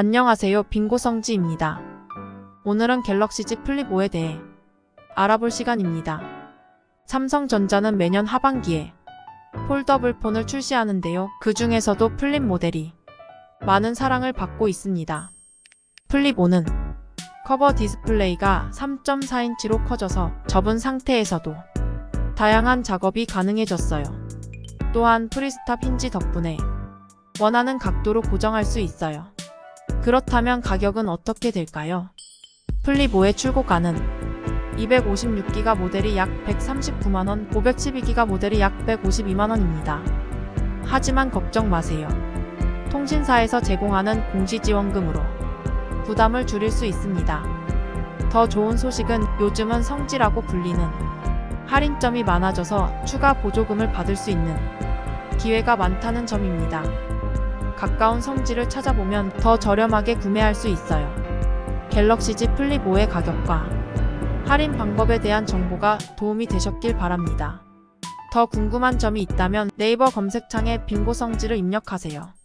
안녕하세요. 빙고성지입니다. 오늘은 갤럭시 Z 플립 5에 대해 알아볼 시간입니다. 삼성전자는 매년 하반기에 폴더블 폰을 출시하는데요. 그 중에서도 플립 모델이 많은 사랑을 받고 있습니다. 플립 5는 커버 디스플레이가 3.4인치로 커져서 접은 상태에서도 다양한 작업이 가능해졌어요. 또한 프리스탑 힌지 덕분에 원하는 각도로 고정할 수 있어요. 그렇다면 가격은 어떻게 될까요? 플립 5의 출고가는 256기가 모델이 약 139만원, 512기가 모델이 약 152만원입니다. 하지만 걱정 마세요. 통신사에서 제공하는 공시지원금으로 부담을 줄일 수 있습니다. 더 좋은 소식은 요즘은 성지라고 불리는 할인점이 많아져서 추가 보조금을 받을 수 있는 기회가 많다는 점입니다. 가까운 성지를 찾아보면 더 저렴하게 구매할 수 있어요. 갤럭시 Z 플립 5의 가격과 할인 방법에 대한 정보가 도움이 되셨길 바랍니다. 더 궁금한 점이 있다면 네이버 검색창에 빙고 성지를 입력하세요.